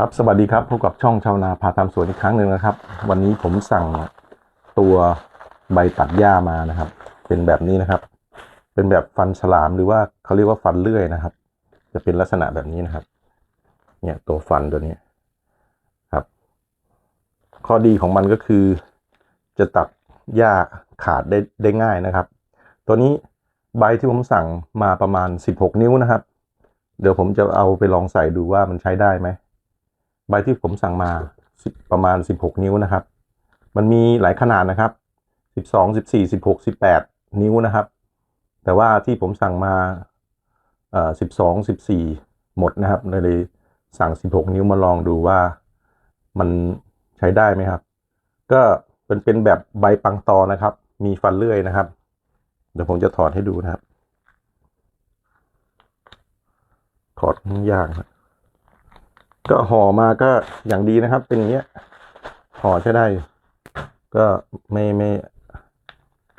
ครับสวัสดีครับพบกับช่องชาวนาพาทำสวนอีกครั้งหนึ่งนะครับ วันนี้ผมสั่งตัวใบตัดหญ้ามานะครับ เป็นแบบนี้นะครับ เป็นแบบฟันฉลามหรือว่าเขาเรียกว่าฟันเลื่อยนะครับ จะเป็นลักษณะแบบนี้นะครับ เนี่ยตัวฟันตัวนี้ครับ ข้อดีของมันก็คือ จะตัดหญ้าขาดได้ได้ง่ายนะครับ ตัวนี้ใบที่ผมสั่งมาประมาณ 16 นิ้วนะครับ เดี๋ยวผมจะเอาไปลองใส่ดูว่ามันใช้ได้ไหม ใบที่ผมสั่งมาประมาณ 16 นิ้วนะครับ มันมีหลายขนาดนะครับ 12 14 16 18 นิ้วนะครับ แต่ว่าที่ผมสั่งมาเอ่อ12 14 หมดนะครับเลยสั่ง 16 นิ้วมาลองดูว่ามันใช้ได้ไหมครับ ก็เป็นเป็นแบบใบปังตอนะครับ มีฟันเลื่อยนะครับ เดี๋ยวผมจะถอดให้ดูนะครับ ถอดยากครับ ก็ห่อมาก็อย่างดีนะครับ เป็นเงี้ยห่อใช้ได้ ก็ไม่ไม่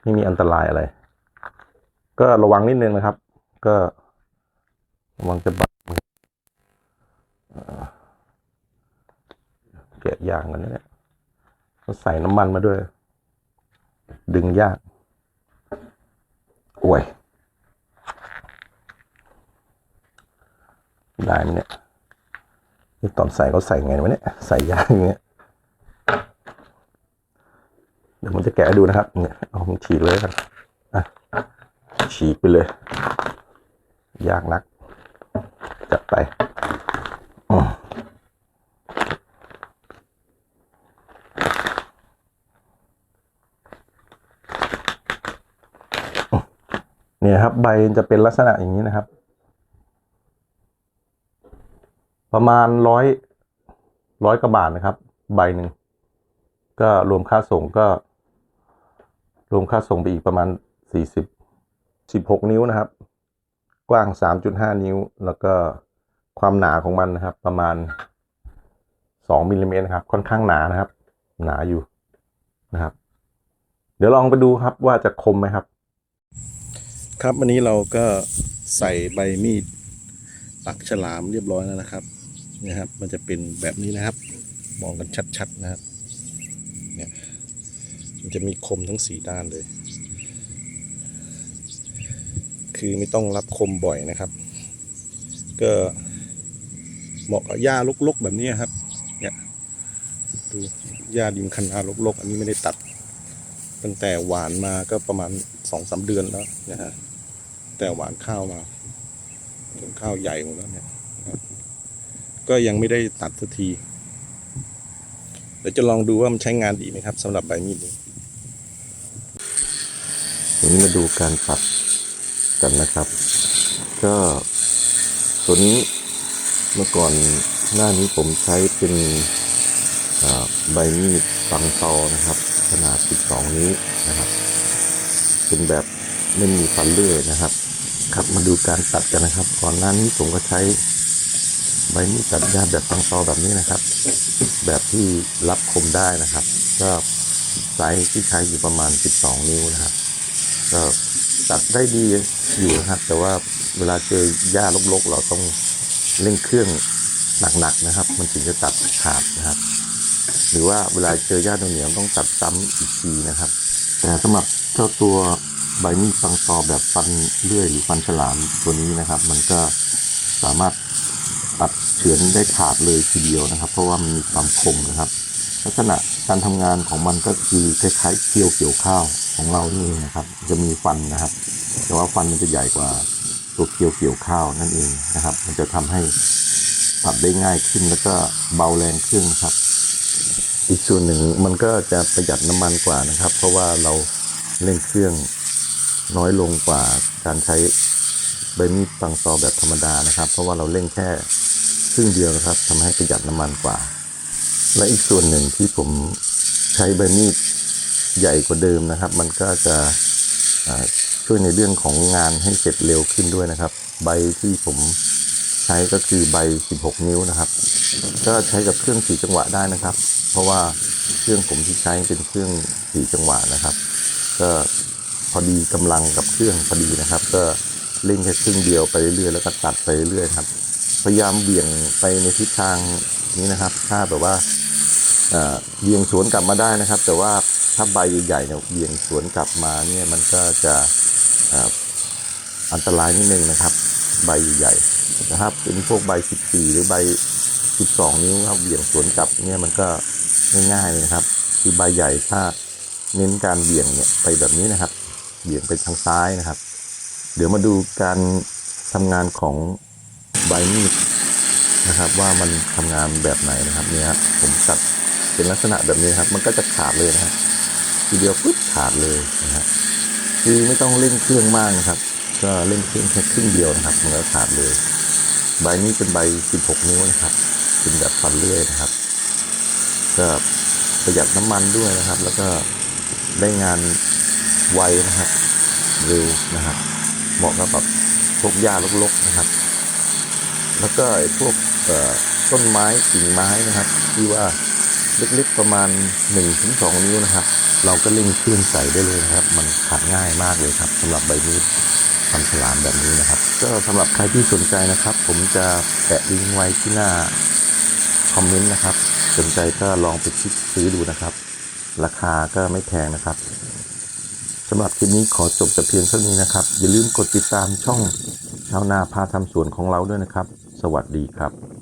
ไม่มีอันตรายอะไร ก็ระวังนิดนึงนะครับ ก็ระวังจะบาดมือเอ่อแกะยางกันนี่ยก็ใส่น้ำมันมาด้วย ดึงยากโอ้ยได้ไหมเนี่ย นี่ตอนใส่เขาใส่ไงวะเนี่ย ใส่ยากอย่างเงี้ย เดี๋ยวผมจะแกะดูนะครับ เนี่ย เอาผมฉีกเลยกันอะฉีกไปเลย ยากนัก จัดไปอืมเนี่ยครับ ใบจะเป็นลักษณะอย่างนี้นะครับ ประมาณร้อยร้อยกว่าบาทนะครับ ใบหนึ่งก็รวมค่าส่งก็ รวมค่าส่งไปอีกประมาณสี่สิบสิบหกนิ้วนะครับ กว้างสามจุดห้านิ้ว แล้วก็ความหนาของมันนะครับ ประมาณสองมิลลิเมตรนะครับ ค่อนข้างหนานะครับ หนาอยู่นะครับ เดี๋ยวลองไปดูครับว่าจะคมไหมครับ ครับวันนี้เราก็ใส่ใบมีดปักฉลามเรียบร้อยแล้วนะครับ นี่ยครับ มันจะเป็นแบบนี้นะครับ มองกันชัดๆนะครับ เนี่ยมันจะมีคมทั้งสี่ด้านเลย คือไม่ต้องรับคมบ่อยนะครับ ก็เหมาะกับหญ้ารกๆแบบนี้ครับ เนี่ยดูหญ้าดิมคันนารกๆ อันนี้ไม่ได้ตัด ตั้งแต่หวานมาก็ประมาณสองสามเดือนแล้วนะฮะแต่หวานข้าวมาจนข้าวใหญ่หมดแล้วเนี่ย ก็ยังไม่ได้ตัดสักที เดี๋ยวจะลองดูว่ามันใช้งานดีไหมครับสำหรับใบมีดนี้ทีนี้มาดูการตัดกันนะครับ ก็ตัวนี้เมื่อก่อนหน้านี้ผมใช้เป็นใบมีดปังตอนะครับ ขนาด 12 นิ้วนะครับเป็นแบบไม่มีฟันเลื่อยนะครับ ครับมาดูการตัดกันนะครับ ก่อนหน้านี้ผมก็ใช้ ใบมีดตัดหญ้าแบบปังตอแบบนี้นะครับ แบบที่รับคมได้นะครับ ก็ไซส์ที่ใช้อยู่ประมาณ 12 นิ้วนะครับ ก็ตัดได้ดีอยู่นะครับ แต่ว่าเวลาเจอหญ้ารกๆ เราต้องเร่งเครื่องหนักๆนะครับ มันถึงจะตัดขาดนะครับ หรือว่าเวลาเจอหญ้าเหนียวต้องตัดซ้ำอีกทีนะครับ แต่สำหรับเจ้าตัวใบมีดปังตอแบบฟันเลื่อยหรือฟันฉลามตัวนี้นะครับ มันก็สามารถ ตัดเฉือนได้ขาดเลยทีเดียวนะครับ เพราะว่ามันมีความคมนะครับ ลักษณะการทำงานของมันก็คือคล้ายๆเคี่ยวเกี่ยวข้าวของเรานี่นะครับ จะมีฟันนะครับ แต่ว่าฟันมันจะใหญ่กว่าตัวเคี่ยวเกี่ยวข้าวนั่นเองนะครับ มันจะทำให้ตัดได้ง่ายขึ้นแล้วก็เบาแรงขึ้นครับ อีกส่วนหนึ่งมันก็จะประหยัดน้ำมันกว่านะครับ เพราะว่าเราเร่งเครื่องน้อยลงกว่าการใช้ใบมีดปังตอแบบธรรมดานะครับ เพราะว่าเราเร่งแค่ รึ่งเดียวนะครับทำให้ประหยัดน้ำมันกว่า และอีกส่วนหนึ่งที่ผมใช้ใบมีดใหญ่กว่าเดิมนะครับ มันก็จะช่วยในเรื่องของงานให้เสร็จเร็วขึ้นด้วยนะครับ ใบที่ผมใช้ก็คือใบ 16 นิ้วนะครับ ก็ใช้กับเครื่องสี่จังหวะได้นะครับ เพราะว่าเครื่องผมที่ใช้เป็นเครื่องสี่จังหวะนะครับ ก็พอดีกำลังกับเครื่องพอดีนะครับ ก็เร่งแค่ครึ่งเดียวไปเรื่อยๆแล้วก็ตัดไปเรื่อยๆครับ พยายามเบี่ยงไปในทิศทางนี้นะครับ ถ้าแบบว่าเบี่ยงสวนกลับมาได้นะครับ แต่ว่าถ้าใบใหญ่ๆเนี่ยเบี่ยงสวนกลับมาเนี่ยมันก็จะอันตรายนิดนึงนะครับ ใบใหญ่ๆนะครับเป็นพวกใบ 14 หรือใบ 12 นิ้วครับเบี่ยงสวนกลับเนี่ยมันก็ง่ายๆเลยนะครับ คือใบใหญ่ถ้าเน้นการเบี่ยงเนี่ยไปแบบนี้นะครับ เบี่ยงไปทางซ้ายนะครับ เดี๋ยวมาดูการทำงานของ ใบมีดนะครับ ว่ามันทำงานแบบไหนนะครับเนี่ยครับผมตัดเป็นลักษณะแบบนี้ครับ มันก็จะขาดเลยนะครับทีเดียวปุ๊บขาดเลยนะครับคือไม่ต้องเล่นเครื่องมากนะครับ ก็เล่นเครื่องแค่ครึ่งเดียวนะครับมันก็ขาดเลย ใบนี้เป็นใบ 16 นิ้วนะครับเป็นแบบฟันเลื่อยนะครับก็ประหยัดน้ำมันด้วยนะครับ แล้วก็ได้งานไวนะครับเร็วนะครับ เหมาะกับแบบพวกหญ้ารกๆนะครับ แล้วก็ไอ้พวกต้นไม้กิ่งไม้นะครับ ที่ว่าเล็กๆประมาณ 1-2 นิ้วนะครับ เราก็เล่งเครื่องใส่ได้เลยนะครับ มันขาดง่ายมากเลยครับสำหรับใบมีดทำฉลามแบบนี้นะครับ ก็สำหรับใครที่สนใจนะครับ ผมจะแปะลิงก์ไว้ที่หน้าคอมเมนต์นะครับ สนใจก็ลองไปคลิกซื้อดูนะครับ ราคาก็ไม่แพงนะครับสำหรับคลิปนี้ขอจบแต่เพียงเท่านี้นะครับ อย่าลืมกดติดตามช่อง ชาวนาพาทำสวนของเราด้วยนะครับ สวัสดีครับ